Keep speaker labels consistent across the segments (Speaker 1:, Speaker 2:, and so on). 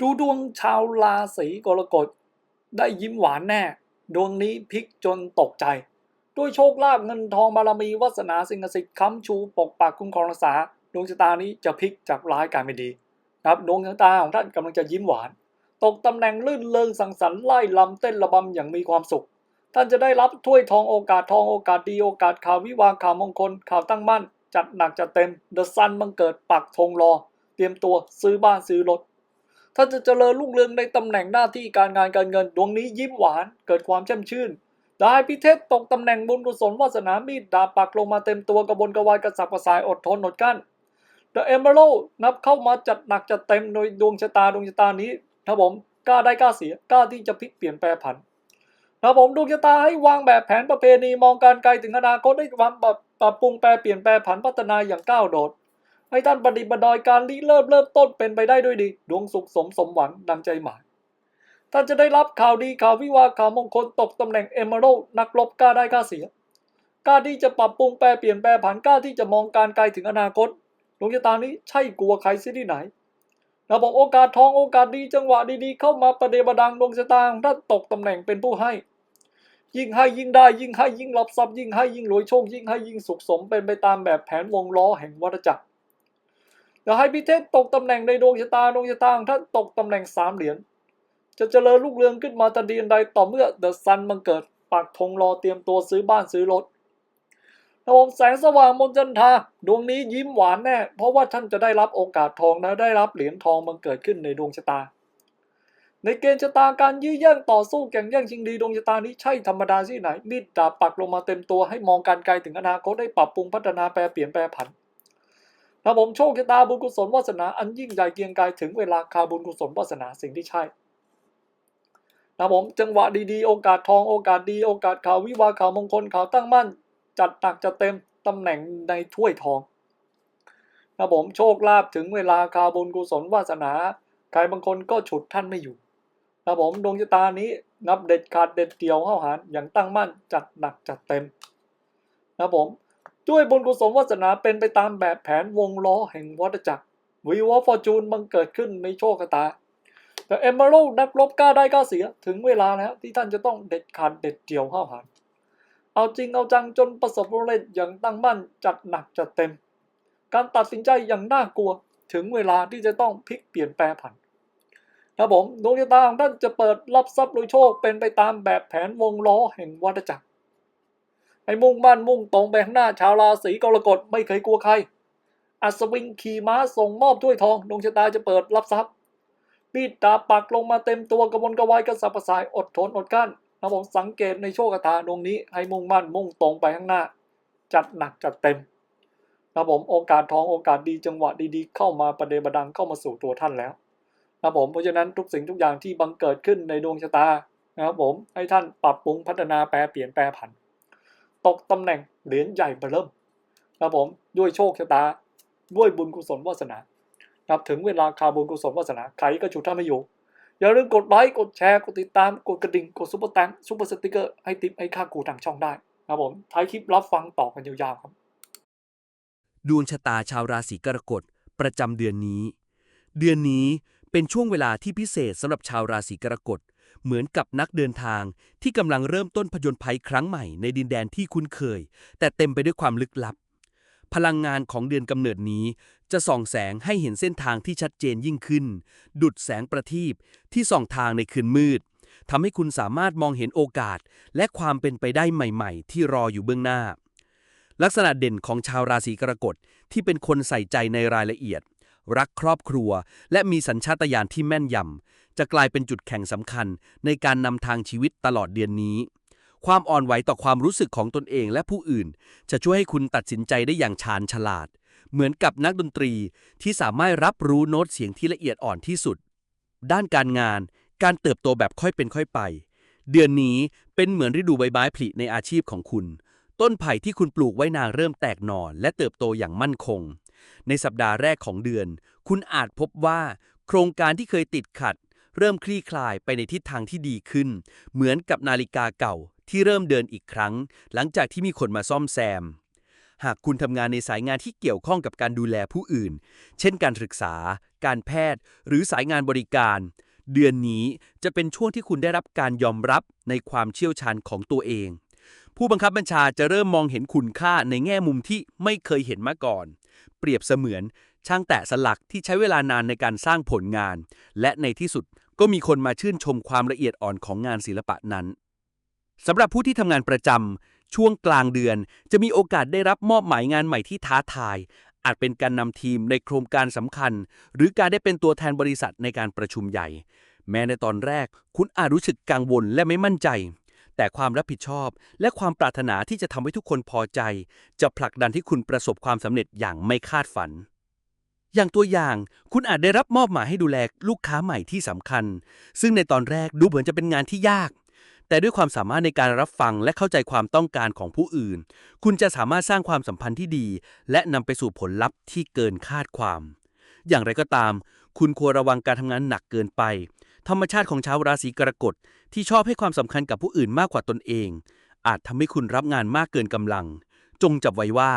Speaker 1: ดูดวงชาวราศีกรกฎได้ยิ้มหวานแน่ ดวงนี้พลิกจนตกใจ ด้วยโชคลาภเงินทองบารมีวาสนาสิ่งศักดิ์สิทธิ์ค้ำชูปกปักคุ้มครองรักษา ดวงชะตานี้จะพลิกจากร้ายกลายเป็นดีครับดวงชะตาของท่านกำลังจะยิ้มหวาน ตกตำแหน่งลื่นเริงสังสรรค์ไล่ลำเต้นระบำอย่างมีความสุข ท่านจะได้รับถ้วยทองโอกาสทองโอกาสดีโอกาสข่าววิวาข่าวมงคลข่าวตั้งมั่น จัดหนักจัดเต็มเดอะซันบังเกิดปักธงรอ เตรียมตัวซื้อบ้านซื้อรถ ท่าจะเจริญรุ่งเรืองในตำแหน่งหน้าที่การงานการเงินดวงนี้ยิ้มหวานเกิดความแช่มชื่นได้พิเทศตกตำแหน่งบุญกุศลวาสนามีดดาบปักลงมาเต็มตัวกระบนกระวายกระสับกระส่ายอดทนอดกั้น The Emerald นับเข้ามาจัดหนักจัดเต็มโดยดวงชะตาดวงชะตานี้ครับผมกล้าได้กล้าเสียกล้าที่จะพลิกเปลี่ยนแปลผันครับผมดวงชะตาให้วางแบบแผนประเพณีมองการไกลถึงอนาคตได้วางปรับปรุงแปลเปลี่ยนแปลผันพัฒนาอย่างก้าวโดด ให้ท่านประดิษฐ์ประดอยการริเริ่มเริ่มต้นเป็นไปได้ด้วยดี ดวงสุขสมสมหวังดังใจหมาย ท่านจะได้รับข่าวดีข่าววิวาข่าวมงคลตกตำแหน่งเอเมอรัลนักรบกล้าได้กล้าเสียกล้าที่จะปรับปรุงแปลเปลี่ยนแปลผันกล้าที่จะมองการไกลถึงอนาคตดวงชะตานี้ใช่กลัวใครซิที่ไหนเราบอกโอกาสทองโอกาสดีจังหวะดีๆเข้ามาประเดประดังดวงชะตาของท่านตกตำแหน่งเป็นผู้ให้ ยิ่งให้ยิ่งได้ยิ่งให้ยิ่งรับทรัพย์ยิ่งให้ยิ่งรวยโชคยิ่งให้ยิ่งสุขสมเป็นไปตามแบบแผนวงล้อแห่งวัฏจักร อย่าให้พิเทศตกตำแหน่งในดวงชะตาดวงชะตาองท่านตกตำแหน่งสามเหรียญจะเจริญรุ่งเรืองขึ้นมาทันทีนใดต่อเมื่อเดอะซันมันเกิดปักธงรอเตรียมตัวซื้อบ้านซื้อรถนะผมแสงสว่างบนจันทาดวงนี้ยิ้มหวานแน่ เพราะว่าท่านจะได้รับโอกาสทองและได้รับเหรียญทองมันเกิดขึ้นในดวงชะตา ในเกณฑ์ชะตาการยื้อแย่งต่อสู้แข่งแย่งชิงดีดวงชะตานี้ใช่ธรรมดาที่ไหนมีดดาบปักลงมาเต็มตัวให้มองการไกลถึงอนาคตได้ปรับปรุงพัฒนาแปลเปลี่ยนแปลผัน นะผมโชคชะตาบุญกุศลวาสนาอันยิ่งใหญ่เกียงไกรถึงเวลาคาบุญกุศลวาสนาสิ่งที่ใช่นะผมจังหวะดีๆ โอกาสทองโอกาสดี โอกาสข่าววิวาข่าวมงคลข่าวตั้งมั่น จัดหนักจัดเต็มตำแหน่งในถ้วยทองนะผมโชคลาภถึงเวลาคาบุญกุศลวาสนาใครบางคนก็ฉุดท่านไม่อยู่นะผมดวงชะตานี้นับเด็ดขาดเด็ดเดี่ยวเข้าหารอย่างตั้งมั่นจัดหนักจัดเต็มนะผม ด้วยบุญกุศลวาสนาเป็นไปตามแบบแผนวงล้อแห่งวัฏจักรวิวฟอร์จูนบังเกิดขึ้นในโชคชะตา แต่เอมเบอร์นักรบกล้าได้กล้าเสียถึงเวลาแล้วที่ท่านจะต้องเด็ดขาดเด็ดเดี่ยวเข้าหารเอาจริงเอาจังจนประสบผลสำเร็จอย่างตั้งมั่นจัดหนักจัดเต็ม การตัดสินใจอย่างน่ากลัวถึงเวลาที่จะต้องพลิกเปลี่ยนแปลผันครับผมดวงชะตาของท่านจะเปิดรับทรัพย์โดยโชคเป็นไปตามแบบแผนวงล้อแห่งวัฏจักร ให้มุ่งมั่นมุ่งตรงไปข้างหน้าชาวราศีกรกฎไม่เคยกลัวใคร อัศวินขี่ม้าส่งมอบถ้วยทองดวงชะตาจะเปิดรับทรัพย์มีดดาบปักลงมาเต็มตัวกระวนกระวายกระสับกระส่ายอดทนอดกั้นนะผมสังเกตในโชคชะตาดวงนี้ให้มุ่งมั่นมุ่งตรงไปข้างหน้า จัดหนักจัดเต็มนะผมโอกาสทองโอกาสดีจังหวะดีๆ เข้ามาประเดประดังเข้ามาสู่ตัวท่านแล้วนะผมเพราะฉะนั้นทุกสิ่งทุกอย่างที่บังเกิดขึ้นในดวงชะตานะครับผมให้ท่านปรับปรุงพัฒนาแปลเปลี่ยนแปลผัน ตกตำแหน่งเหรียญใหญ่เบอร์เริ่มนะครับผมด้วยโชคชะตาด้วยบุญกุศลวาสนานับถึงเวลาคาบุญกุศลวาสนาใครก็ฉุดท่านไม่อยู่อย่าลืมกดไลค์กดแชร์กดติดตามกดกระดิ่งกดซุปเปอร์แตงซุปเปอร์สติกเกอร์ให้ติปให้ค่ากูทางช่องได้นะครับผมท้ายคลิปรับฟังต่อกันยาวๆครับ
Speaker 2: ดวงชะตาชาวราศีกรกฎประจำเดือนนี้ เดือนนี้เป็นช่วงเวลาที่พิเศษสำหรับชาวราศีกรกฎ เหมือนกับนักเดินทางที่กำลังเริ่มต้นผจญภัยครั้งใหม่ในดินแดนที่คุ้นเคย แต่เต็มไปด้วยความลึกลับ พลังงานของเดือนกำเนิดนี้ จะส่องแสงให้เห็นเส้นทางที่ชัดเจนยิ่งขึ้น ดุดแสงประทีปที่ส่องทางในคืนมืดทำให้คุณสามารถมองเห็นโอกาส และความเป็นไปได้ใหม่ๆ ที่รออยู่เบื้องหน้า ลักษณะเด่นของชาวราศีกรกฎที่เป็นคนใส่ใจในรายละเอียด รักครอบครัว และมีสัญชาตญาณที่แม่นยำ จะกลายเป็นจุดแข่งสำคัญในการนำทางชีวิตตลอดเดือนนี้ ความอ่อนไหวต่อความรู้สึกของตนเองและผู้อื่น จะช่วยให้คุณตัดสินใจได้อย่างชาญฉลาด เหมือนกับนักดนตรีที่สามารถรับรู้โน้ตเสียงที่ละเอียดอ่อนที่สุด ด้านการงาน การเติบโตแบบค่อยเป็นค่อยไป เดือนนี้เป็นเหมือนฤดูใบไม้ผลิในอาชีพของคุณ ต้นไผ่ที่คุณปลูกไว้นานเริ่มแตกหน่อและเติบโตอย่างมั่นคง ในสัปดาห์แรกของเดือน คุณอาจพบว่า โครงการที่เคยติดขัด เริ่มคลี่คลายไปในทิศทางที่ดีขึ้น เหมือนกับนาฬิกาเก่าที่เริ่มเดินอีกครั้ง หลังจากที่มีคนมาซ่อมแซม หากคุณทำงานในสายงานที่เกี่ยวข้องกับการดูแลผู้อื่น เช่นการศึกษา การแพทย์ หรือสายงานบริการ เดือนนี้จะเป็นช่วงที่คุณได้รับการยอมรับในความเชี่ยวชาญของตัวเอง ผู้บังคับบัญชาจะเริ่มมองเห็นคุณค่าในแง่มุมที่ไม่เคยเห็นมาก่อน เปรียบเสมือนช่างแตะสลักที่ใช้เวลานานในการสร้างผลงาน และในที่สุด ก็มีคนมาชื่นชมความละเอียดอ่อนของงานศิลปะนั้นสำหรับผู้ที่ทำงานประจำช่วงกลางเดือน จะมีโอกาสได้รับมอบหมายงานใหม่ที่ท้าทาย อาจเป็นการนำทีมในโครงการสำคัญ หรือการได้เป็นตัวแทนบริษัทในการประชุมใหญ่ แม้ในตอนแรก คุณอาจรู้สึกกังวลและไม่มั่นใจ แต่ความรับผิดชอบ และความปรารถนาที่จะทำให้ทุกคนพอใจ จะผลักดันให้คุณประสบความสำเร็จอย่างไม่คาดฝัน อย่างตัวอย่าง คุณอาจได้รับมอบหมายให้ดูแลลูกค้าใหม่ที่สำคัญ ซึ่งในตอนแรกดูเหมือนจะเป็นงานที่ยาก แต่ด้วยความสามารถในการรับฟังและเข้าใจความต้องการของผู้อื่น คุณจะสามารถสร้างความสัมพันธ์ที่ดี และนำไปสู่ผลลัพธ์ที่เกินคาดความ อย่างไรก็ตาม คุณควรระวังการทำงานหนักเกินไป ธรรมชาติของชาวราศีกรกฎที่ชอบให้ความสำคัญกับผู้อื่นมากกว่าตนเอง อาจทำให้คุณรับงานมากเกินกำลัง จงจับไว้ว่า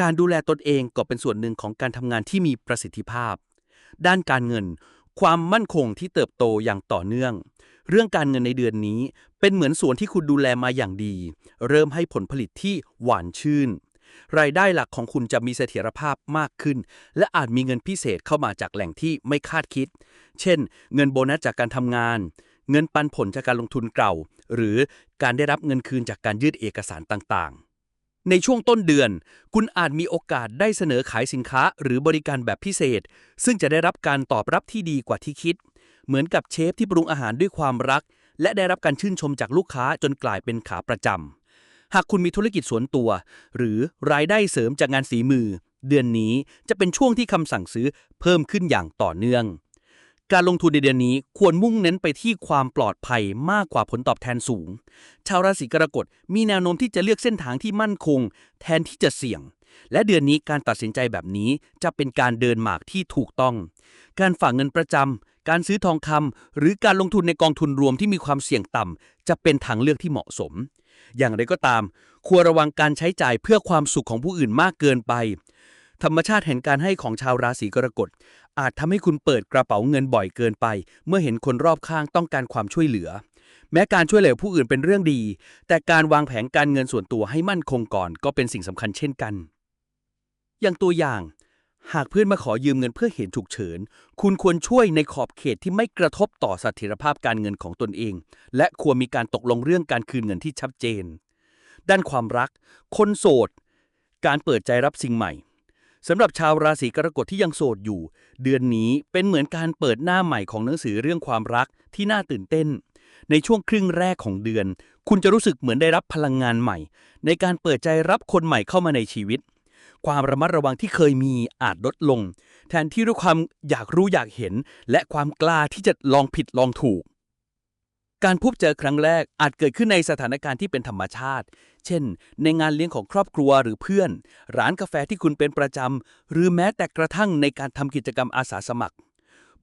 Speaker 2: การดูแลตนเองก็เป็นส่วนหนึ่งของการทำงานที่มีประสิทธิภาพ ด้านการเงิน ความมั่นคงที่เติบโตอย่างต่อเนื่อง เรื่องการเงินในเดือนนี้เป็นเหมือนสวนที่คุณดูแลมาอย่างดี เริ่มให้ผลผลิตที่หวานชื่น รายได้หลักของคุณจะมีเสถียรภาพมากขึ้น และอาจมีเงินพิเศษเข้ามาจากแหล่งที่ไม่คาดคิด เช่น เงินโบนัสจากการทำงาน เงินปันผลจากการลงทุนเก่า หรือการได้รับเงินคืนจากการยื่นเอกสารต่างๆ ในช่วงต้นเดือน คุณอาจมีโอกาสได้เสนอขายสินค้าหรือบริการแบบพิเศษ ซึ่งจะได้รับการตอบรับที่ดีกว่าที่คิด เหมือนกับเชฟที่ปรุงอาหารด้วยความรัก และได้รับการชื่นชมจากลูกค้าจนกลายเป็นขาประจำหากคุณมีธุรกิจส่วนตัว หรือรายได้เสริมจากงานฝีมือ เดือนนี้จะเป็นช่วงที่คำสั่งซื้อเพิ่มขึ้นอย่างต่อเนื่อง การลงทุนในเดือนนี้ควรมุ่งเน้นไปที่ความปลอดภัยมากกว่าผลตอบแทนสูง ชาวราศีกรกฎมีแนวโน้มที่จะเลือกเส้นทางที่มั่นคง แทนที่จะเสี่ยง และเดือนนี้การตัดสินใจแบบนี้จะเป็นการเดินหมากที่ถูกต้อง การฝากเงินประจำ การซื้อทองคำหรือการลงทุนในกองทุนรวมที่มีความเสี่ยงต่ำจะเป็นทางเลือกที่เหมาะสม อย่างไรก็ตาม ควรระวังการใช้จ่ายเพื่อความสุขของผู้อื่นมากเกินไป ธรรมชาติแห่งการให้ของชาวราศีกรกฎ อาจทำให้คุณเปิดกระเป๋าเงินบ่อยเกินไป เมื่อเห็นคนรอบข้างต้องการความช่วยเหลือ แม้การช่วยเหลือผู้อื่นเป็นเรื่องดี แต่การวางแผนการเงินส่วนตัวให้มั่นคงก่อนก็เป็นสิ่งสำคัญเช่นกัน อย่างตัวอย่าง หากเพื่อนมาขอยืมเงินเพื่อเหตุฉุกเฉิน คุณควรช่วยในขอบเขตที่ไม่กระทบต่อเสถียรภาพการเงินของตนเอง และควรมีการตกลงเรื่องการคืนเงินที่ชัดเจน ด้านความรัก คนโสด การเปิดใจรับสิ่งใหม่ สำหรับชาวราศีกรกฎที่ยังโสดอยู่ เดือนนี้เป็นเหมือนการเปิดหน้าใหม่ของหนังสือเรื่องความรักที่น่าตื่นเต้น ในช่วงครึ่งแรกของเดือน คุณจะรู้สึกเหมือนได้รับพลังงานใหม่ ในการเปิดใจรับคนใหม่เข้ามาในชีวิต ความระมัดระวังที่เคยมีอาจลดลง แทนที่ด้วยความอยากรู้อยากเห็น และความกล้าที่จะลองผิดลองถูก การพบเจอครั้งแรกอาจเกิดขึ้นในสถานการณ์ที่เป็นธรรมชาติ เช่น ในงานเลี้ยงของครอบครัวหรือเพื่อน ร้านกาแฟที่คุณเป็นประจำ หรือแม้แต่กระทั่งในการทำกิจกรรมอาสาสมัคร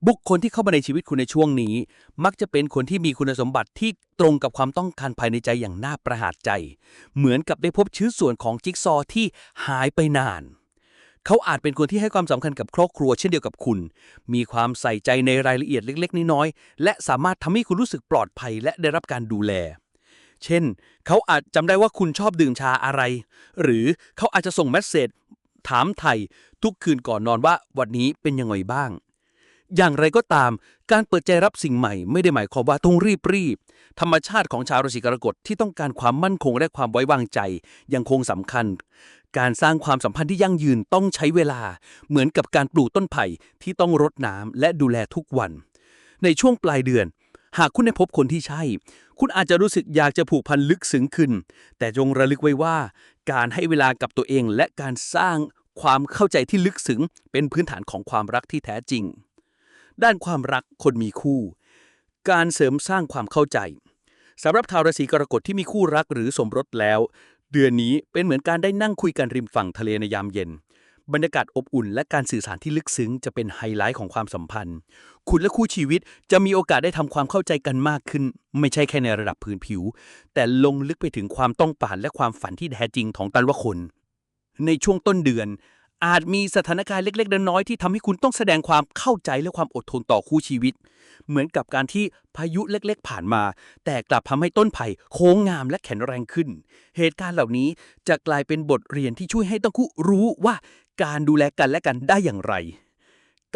Speaker 2: บุคคลที่เข้ามาในชีวิตคุณในช่วงนี้ มักจะเป็นคนที่มีคุณสมบัติที่ตรงกับความต้องการภายในใจอย่างน่าประหลาดใจ เหมือนกับได้พบชิ้นส่วนของจิ๊กซอว์ที่หายไปนาน เขาอาจเป็นคนที่ให้ความสำคัญกับครอบครัวเช่นเดียวกับคุณ มีความใส่ใจในรายละเอียดเล็ก ๆ น้อยๆ และสามารถทำให้คุณรู้สึกปลอดภัยและได้รับการดูแล เช่น เขาอาจจำได้ว่าคุณชอบดื่มชาอะไร หรือเขาอาจจะส่งเมสเซจถามไทยทุกคืนก่อนนอนว่าวันนี้เป็นยังไงบ้าง อย่างไรก็ตาม การเปิดใจรับสิ่งใหม่ไม่ได้หมายความว่าต้องรีบรีบ ธรรมชาติของชาวราศีกรกฎที่ต้องการความมั่นคงและความไว้วางใจยังคงสำคัญ การสร้างความสัมพันธ์ที่ยั่งยืนต้องใช้เวลา เหมือนกับการปลูกต้นไผ่ที่ต้องรดน้ำและดูแลทุกวัน ในช่วงปลายเดือน หากคุณได้พบคนที่ใช่ คุณอาจจะรู้สึกอยากจะผูกพันลึกซึ้งขึ้น แต่จงระลึกไว้ว่า การให้เวลากับตัวเองและการสร้างความเข้าใจที่ลึกซึ้งเป็นพื้นฐานของความรักที่แท้จริง ด้านความรักคนมีคู่ การเสริมสร้างความเข้าใจสำหรับชาวราศีกรกฎที่มีคู่รักหรือสมรสแล้ว เดือนนี้เป็นเหมือนการได้นั่งคุยกันริมฝั่งทะเลในยามเย็น บรรยากาศอบอุ่นและการสื่อสารที่ลึกซึ้งจะเป็นไฮไลท์ของความสัมพันธ์ คุณและคู่ชีวิตจะมีโอกาสได้ทำความเข้าใจกันมากขึ้น ไม่ใช่แค่ในระดับพื้นผิว แต่ลงลึกไปถึงความต้องการและความฝันที่แท้จริงของแต่ละคน ในช่วงต้นเดือน อาจมีสถานการณ์เล็ก ๆ น้อยๆที่ทำให้คุณต้องแสดงความเข้าใจและความอดทนต่อคู่ชีวิต เหมือนกับการที่พายุเล็กๆ ผ่านมา แต่กลับทำให้ต้นไผ่โค้งงามและแข็งแรงขึ้น เหตุการณ์เหล่านี้จะกลายเป็นบทเรียนที่ช่วยให้ต้องคู่รู้ว่าการดูแลกันและกันได้อย่างไร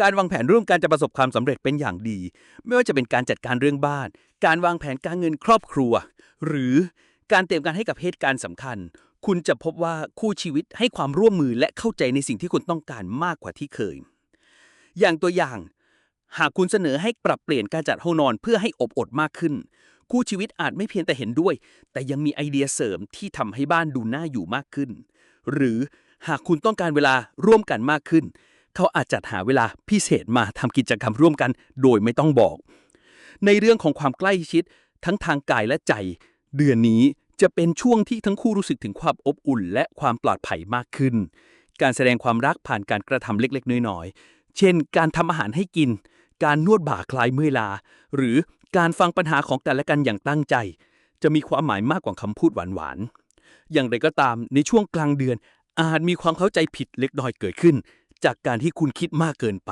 Speaker 2: การวางแผนร่วมกันจะประสบความสำเร็จเป็นอย่างดี ไม่ว่าจะเป็นการจัดการเรื่องบ้าน การวางแผนการเงินครอบครัว หรือการเตรียมการให้กับเหตุการณ์สำคัญ คุณจะพบว่าคู่ชีวิตให้ความร่วมมือและเข้าใจในสิ่งที่คุณต้องการมากกว่าที่เคย อย่างตัวอย่าง หากคุณเสนอให้ปรับเปลี่ยนการจัดห้องนอนเพื่อให้อบอดมากขึ้น คู่ชีวิตอาจไม่เพียงแต่เห็นด้วย แต่ยังมีไอเดียเสริมที่ทำให้บ้านดูน่าอยู่มากขึ้น หรือหากคุณต้องการเวลาร่วมกันมากขึ้น เขาอาจจัดหาเวลาพิเศษมาทำกิจกรรมร่วมกัน โดยไม่ต้องบอก ในเรื่องของความใกล้ชิดทั้งทางกายและใจ เดือนนี้ จะเป็นช่วงที่ทั้งคู่รู้สึกถึงความอบอุ่น และความปลอดภัยมากขึ้น การแสดงความรักผ่านการกระทำเล็กๆ น้อยๆ เช่น การทำอาหารให้กิน การนวดบ่าคลายเมื่อยลา หรือการฟังปัญหาของกันและกันอย่างตั้งใจ จะมีความหมายมากกว่าคำพูดหวานๆ อย่างไรก็ตามในช่วงกลางเดือน อาจมีความเข้าใจผิดเล็กน้อยเกิดขึ้น จากการที่คุณคิดมากเกินไป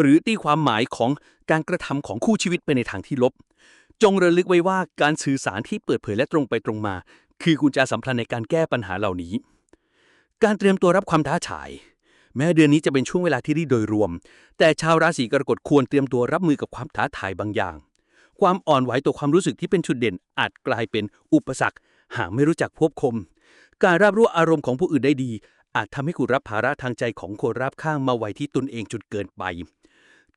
Speaker 2: หรือตีความหมายของการกระทำของคู่ชีวิตไปในทางที่ลบ จงระลึกไว้ว่าการสื่อสารที่เปิดเผยและตรงไปตรงมา คือกุญแจสำคัญในการแก้ปัญหาเหล่านี้ การเตรียมตัวรับความท้าทาย แม้เดือนนี้จะเป็นช่วงเวลาที่ดีโดยรวม แต่ชาวราศีกรกฎควรเตรียมตัวรับมือกับความท้าทายบางอย่าง ความอ่อนไหวต่อความรู้สึกที่เป็นจุดเด่น อาจกลายเป็นอุปสรรค หากไม่รู้จักควบคุม การรับรู้อารมณ์ของผู้อื่นได้ดี อาจทำให้คุณรับภาระทางใจของคนรอบข้างมาไว้ที่ตนเองจนเกินไป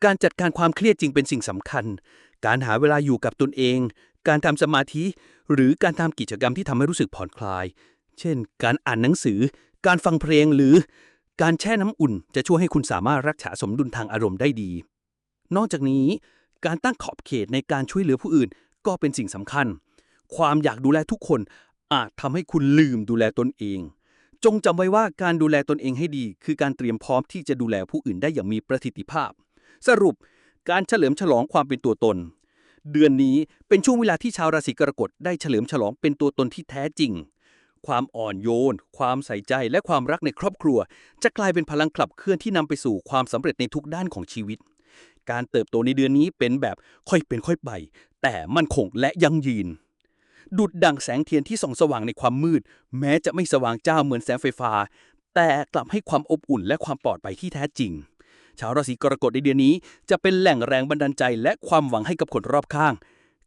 Speaker 2: การจัดการความเครียดจึงเป็นสิ่งสำคัญ การหาเวลาอยู่กับตนเอง การทำสมาธิ หรือการทำกิจกรรมที่ทำให้รู้สึกผ่อนคลาย เช่น การอ่านหนังสือ การฟังเพลงหรือการแช่น้ำอุ่นจะช่วยให้คุณสามารถรักษาสมดุลทางอารมณ์ได้ดี นอกจากนี้ การตั้งขอบเขตในการช่วยเหลือผู้อื่นก็เป็นสิ่งสำคัญ ความอยากดูแลทุกคนอาจทำให้คุณลืมดูแลตนเอง จงจำไว้ว่าการดูแลตนเองให้ดี คือการเตรียมพร้อมที่จะดูแลผู้อื่นได้อย่างมีประสิทธิภาพ สรุป การเฉลิมฉลองความเป็นตัวตน เดือนนี้เป็นช่วงเวลาที่ชาวราศีกรกฎได้เฉลิมฉลองเป็นตัวตนที่แท้จริง ความอ่อนโยน ความใส่ใจและความรักในครอบครัว จะกลายเป็นพลังขับเคลื่อนที่นำไปสู่ความสำเร็จในทุกด้านของชีวิต การเติบโตในเดือนนี้เป็นแบบค่อยเป็นค่อยไป แต่มั่นคงและยั่งยืนดุดดังแสงเทียนที่ส่องสว่างในความมืด แม้จะไม่สว่างจ้าเหมือนแสงไฟฟ้า แต่กลับให้ความอบอุ่นและความปลอดภัยที่แท้จริง ชาวราศีกรกฎในเดือนนี้ จะเป็นแหล่งแรงบันดาลใจและความหวังให้กับคนรอบข้าง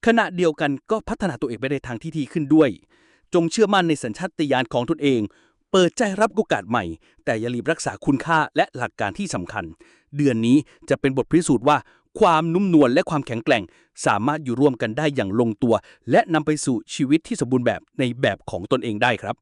Speaker 2: ขณะเดียวกันก็พัฒนาตัวเองไปในทางที่ดีขึ้นด้วย จงเชื่อมั่นในสัญชาตญาณของตนเอง เปิดใจรับโอกาสใหม่ แต่อย่าลืมรักษาคุณค่าและหลักการที่สำคัญ เดือนนี้จะเป็นบทพิสูจน์ว่า ความนุ่มนวลและความแข็งแกร่ง สามารถอยู่ร่วมกันได้อย่างลงตัว และนำไปสู่ชีวิตที่สมบูรณ์แบบในแบบของตนเองได้ครับ